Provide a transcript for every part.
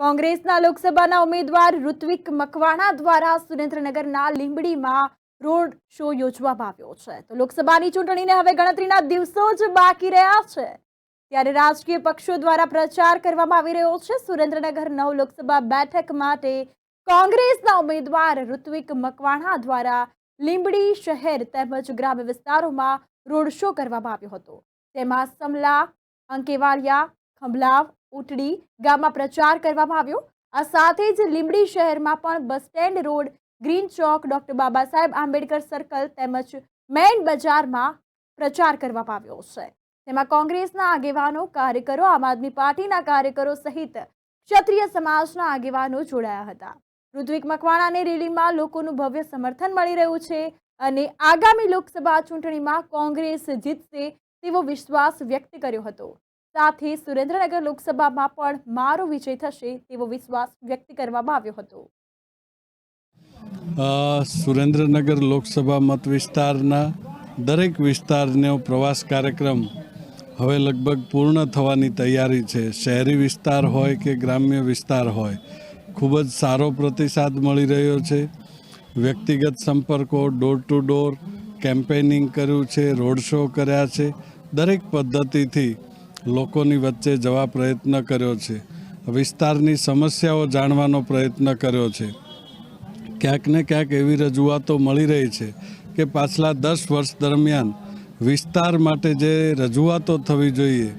કોંગ્રેસના લોકસભાના ઉમેદવાર ઋત્વિક મકવાણા દ્વારા સુરેન્દ્રનગરના લીંબડીમાં રોડ શો યોજવામાં આવ્યો છે. તો લોકસભાની ચૂંટણીને હવે ગણતરીના દિવસો જ બાકી રહ્યા છે. ત્યારે રાજકીય પક્ષો દ્વારા પ્રચાર કરવામાં આવી રહ્યો છે. સુરેન્દ્રનગર નવ લોકસભા બેઠક માટે કોંગ્રેસના ઉમેદવાર ઋત્વિક મકવાણા દ્વારા લીંબડી શહેર તેમજ ગ્રામ્ય વિસ્તારોમાં રોડ શો કરવામાં આવ્યો હતો. તેમાં સમલા, અંકેવાલિયા, ખંભલાવ ઉટડી ગામમાં પ્રચાર કરવામાં આવ્યો. આ સાથે જ લીંબડી શહેરમાં પણ બસ સ્ટેન્ડ રોડ, ગ્રીન ચોક, ડોક્ટર બાબા સાહેબ આંબેડકર સર્કલ તેમજ મેઇન બજારમાં પ્રચાર કરવામાં આવ્યો છે. તેમાં કોંગ્રેસના આગેવાનો, કાર્યકરો, આમ આદમી પાર્ટીના કાર્યકરો સહિત ક્ષત્રિય સમાજના આગેવાનો જોડાયા હતા. ઋત્વિક મકવાણાની રેલીમાં લોકોનું ભવ્ય સમર્થન મળી રહ્યું છે અને આગામી લોકસભા ચૂંટણીમાં કોંગ્રેસ જીતશે તેવો વિશ્વાસ વ્યક્ત કર્યો હતો. સાથે સુરેન્દ્રનગર લોકસભામાં પણ મારો વિજય થશે તેવો વિશ્વાસ વ્યક્ત કરવામાં આવ્યો હતો. સુરેન્દ્રનગર લોકસભા મત વિસ્તારના દરેક વિસ્તારનો પ્રવાસ કાર્યક્રમ હવે લગભગ પૂર્ણ થવાની તૈયારી છે. શહેરી વિસ્તાર હોય કે ગ્રામ્ય વિસ્તાર હોય, ખૂબ જ સારો પ્રતિસાદ મળી રહ્યો છે. વ્યક્તિગત સંપર્કો ડોર ટુ ડોર કેમ્પેનિંગ કર્યું છે રોડ શો કર્યા છે. દરેક પદ્ધતિથી લોકોની વચ્ચે જવા પ્રયત્ન કર્યો છે. વિસ્તારની સમસ્યાઓ જાણવાનો પ્રયત્ન કર્યો છે. ક્યાંક ને ક્યાંક એવી રજૂઆતો મળી રહી છે કે પાછલા દસ વર્ષ દરમિયાન વિસ્તાર માટે જે રજૂઆતો થવી જોઈએ,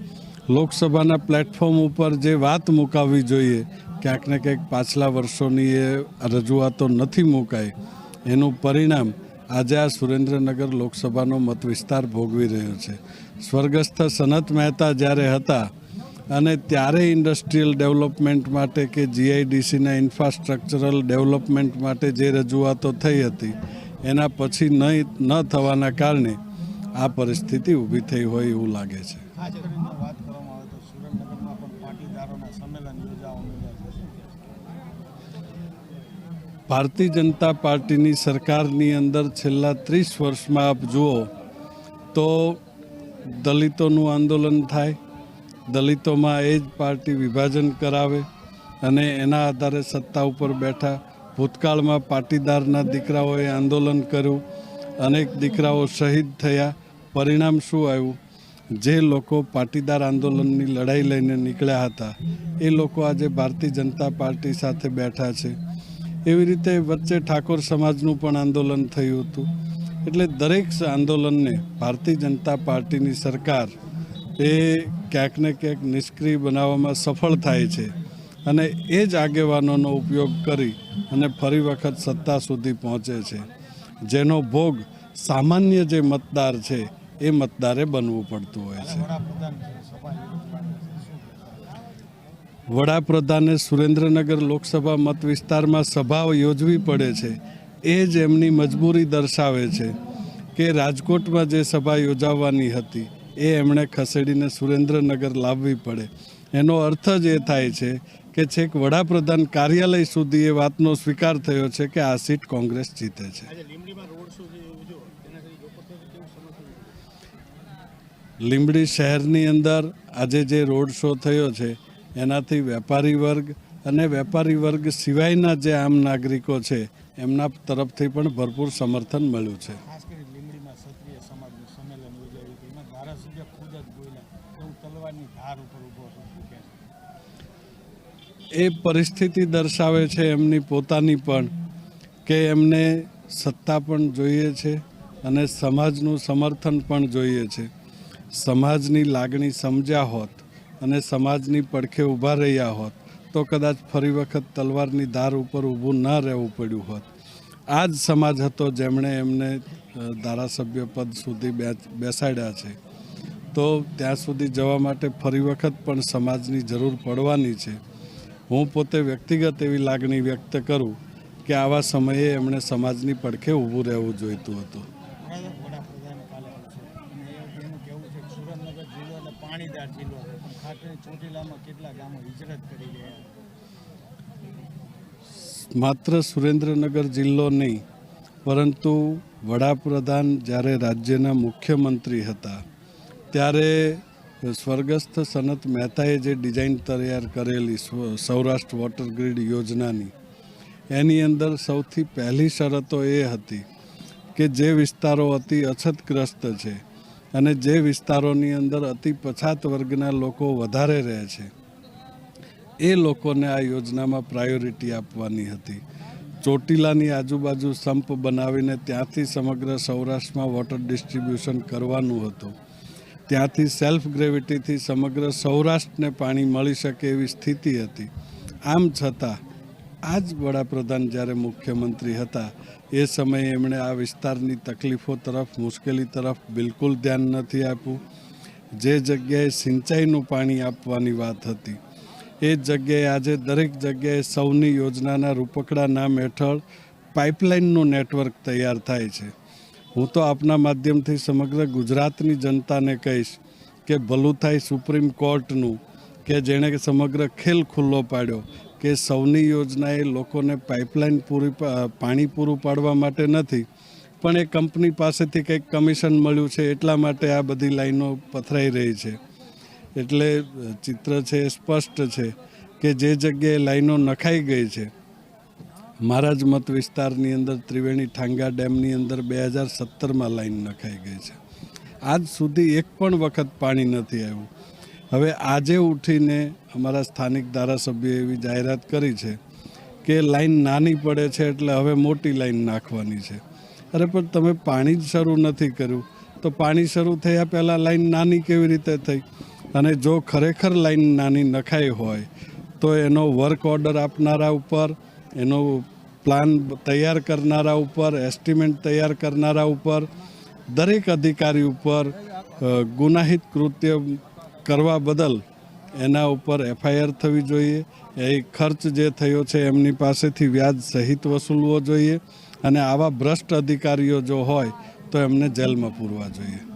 લોકસભાના પ્લેટફોર્મ ઉપર જે વાત મુકાવવી જોઈએ, ક્યાંક ને ક્યાંક પાછલા વર્ષોની એ રજૂઆતો નથી મુકાઈ. એનું પરિણામ આજે આ સુરેન્દ્રનગર લોકસભાનો મત વિસ્તાર ભોગવી રહ્યો છે. સ્વર્ગસ્થ સનત મહેતા જ્યારે હતા અને ત્યારે ઇન્ડસ્ટ્રીયલ ડેવલપમેન્ટ માટે કે જીઆઈડીસીના ઇન્ફ્રાસ્ટ્રક્ચરલ ડેવલપમેન્ટ માટે જે રજૂઆતો થઈ હતી, એના પછી નહીં, ન થવાના કારણે આ પરિસ્થિતિ ઊભી થઈ હોય એવું લાગે છે ખાસ કરીને વાત કરવામાં આવે તો સુરેન્દ્રનગરમાં પણ પાટીદારોના સંમેલન યોજાવાનું છે ભારતીય જનતા પાર્ટીની સરકારની અંદર છેલ્લા ત્રીસ વર્ષમાં આપ જુઓ તો દલિતોનું આંદોલન થાય, દલિતોમાં એ જ પાર્ટી વિભાજન કરાવે અને એના આધારે સત્તા ઉપર બેઠા. ભૂતકાળમાં પાટીદારના દીકરાઓએ આંદોલન કર્યું, અનેક દીકરાઓ શહીદ થયા. પરિણામ શું આવ્યું? જે લોકો પાટીદાર આંદોલનની લડાઈ લઈને નીકળ્યા હતા, એ લોકો આજે ભારતીય જનતા પાર્ટી સાથે બેઠા છે. એવી રીતે વચ્ચે ઠાકોર સમાજનું પણ આંદોલન થયું હતું. એટલે દરેક આંદોલનને ભારતીય જનતા પાર્ટીની સરકાર એ ક્યાંક ને ક્યાંક નિષ્ક્રિય બનાવવામાં સફળ થાય છે અને એ જ આગેવાનોનો ઉપયોગ કરી અને ફરી વખત સત્તા સુધી પહોંચે છે. જેનો ભોગ સામાન્ય જે મતદાર છે એ મતદારે બનવું પડતું હોય છે. વડાપ્રધાન સુરેન્દ્રનગર લોકસભા મત વિસ્તારમાં સભાઓ યોજવી પડે છે. એ જ એમની મજબૂરી દર્શાવે છે કે રાજકોટમાં જે સભા યોજાવાની હતી એ એમણે ખસેડીને સુરેન્દ્રનગર લાવવી પડે. એનો અર્થ જ એ થાય છે કે છેક વડાપ્રધાન કાર્યાલય સુધી એ વાતનો સ્વીકાર થયો છે કે આ સીટ કોંગ્રેસ જીતે છે. લીંબડી શહેરની અંદર આજે જે રોડ શો થયો છે એનાથી વેપારી વર્ગ અને વેપારી વર્ગ સિવાયના જે આમ નાગરિકો છે એમના તરફથી પણ ભરપૂર સમર્થન મળ્યું છે. એ પરિસ્થિતિ દર્શાવે છે એમની પોતાની પણ કે એમને સત્તા પણ જોઈએ છે અને સમાજનું સમર્થન પણ જોઈએ છે. સમાજની લાગણી સમજ્યા હોત અને સમાજની પડખે ઊભા રહ્યા હોત, તો કદાચ ફરી વખત તલવારની ધાર ઉપર ઊભું ન રહેવું પડ્યું હોત. આ જ સમાજ હતો જેમણે એમને ધારાસભ્ય પદ સુધી બેસાડ્યા છે. તો ત્યાં સુધી જવા માટે ફરી વખત પણ સમાજની જરૂર પડવાની છે. હું પોતે વ્યક્તિગત એવી લાગણી વ્યક્ત કરું કે આવા સમયે એમણે સમાજની પડખે ઊભું રહેવું જોઈતું હતું. પાણીદાર જિલ્લો. માત્ર સુરેન્દ્રનગર જિલ્લો નહીં, પરંતુ વડાપ્રધાન જ્યારે રાજ્યના મુખ્યમંત્રી હતા, ત્યારે સ્વર્ગસ્થ સનત મહેતાએ જે ડિઝાઇન તૈયાર કરેલી સૌરાષ્ટ્ર વોટર ગ્રીડ યોજનાની, એની અંદર સૌથી પહેલી શરતો એ હતી કે જે વિસ્તારો અતિ અછતગ્રસ્ત છે અને જે વિસ્તારોની અંદર અતિ પછાત વર્ગના લોકો વધારે રહે છે, એ લોકોને આ યોજનામાં પ્રાયોરિટી આપવાની હતી. ચોટીલાની આજુબાજુ સંપ બનાવીને ત્યાંથી સમગ્ર સૌરાષ્ટ્રમાં વોટર ડિસ્ટ્રીબ્યુશન કરવાનું હતું. ત્યાંથી સેલ્ફ ગ્રેવિટીથી સમગ્ર સૌરાષ્ટ્રને પાણી મળી શકે એવી સ્થિતિ હતી. આમ છતાં આ જ વડાપ્રધાન જ્યારે મુખ્યમંત્રી હતા, એ સમયે એમણે આ વિસ્તારની તકલીફો તરફ, મુશ્કેલી તરફ બિલકુલ ધ્યાન નથી આપ્યું. જે જગ્યાએ સિંચાઈનું પાણી આપવાની વાત હતી, એ જગ્યાએ આજે દરેક જગ્યાએ સૌની યોજનાના રૂપકડા નામ હેઠળ પાઇપલાઇનનું નેટવર્ક તૈયાર થાય છે. હું તો આપના માધ્યમથી સમગ્ર ગુજરાતની જનતાને કહીશ કે ભલું થાય સુપ્રીમ કોર્ટનું, કે જેણે સમગ્ર ખેલ ખુલ્લો પાડ્યો કે સૌની યોજના એ લોકોને પાઇપલાઇન પૂરી પાણી પૂરું પાડવા માટે નથી, પણ એ કંપની પાસેથી કંઈક કમિશન મળ્યું છે એટલા માટે આ બધી લાઈનો પથરાઈ રહી છે. એટલે ચિત્ર છે એ સ્પષ્ટ છે કે જે જગ્યાએ લાઈનો નખાઈ ગઈ છે મારા જ મત વિસ્તારની અંદર ત્રિવેણી ઠાંગા ડેમની અંદર બે હજાર સત્તરમાં લાઈન નખાઈ ગઈ છે. આજ સુધી એક પણ વખત પાણી નથી આવ્યું. હવે આજે ઉઠીને અમારા સ્થાનિક ધારાસભ્યએ એવી જાહેરાત કરી છે કે લાઈન નાની પડે છે એટલે હવે મોટી લાઈન નાખવાની છે. અરે, પણ તમે પાણી જ શરૂ નથી કર્યું. તો પાણી શરૂ થયા પહેલાં લાઈન નાની કેવી રીતે થઈ? અને જો ખરેખર લાઈન નાની નખાઈ હોય, તો એનો વર્ક ઓર્ડર આપનારા ઉપર, એનો પ્લાન તૈયાર કરનારા ઉપર એસ્ટિમેટ તૈયાર કરનારા ઉપર, દરેક અધિકારી ઉપર ગુનાહિત કૃત્ય કરવા બદલ એના ઉપર એફઆઈઆર થવી જોઈએ. એ ખર્ચ જે થયો છે એમની પાસેથી વ્યાજ સહિત વસૂલવો જોઈએ. અને આવા ભ્રષ્ટ અધિકારીઓ જો હોય તો એમને જેલમાં પૂરવા જોઈએ.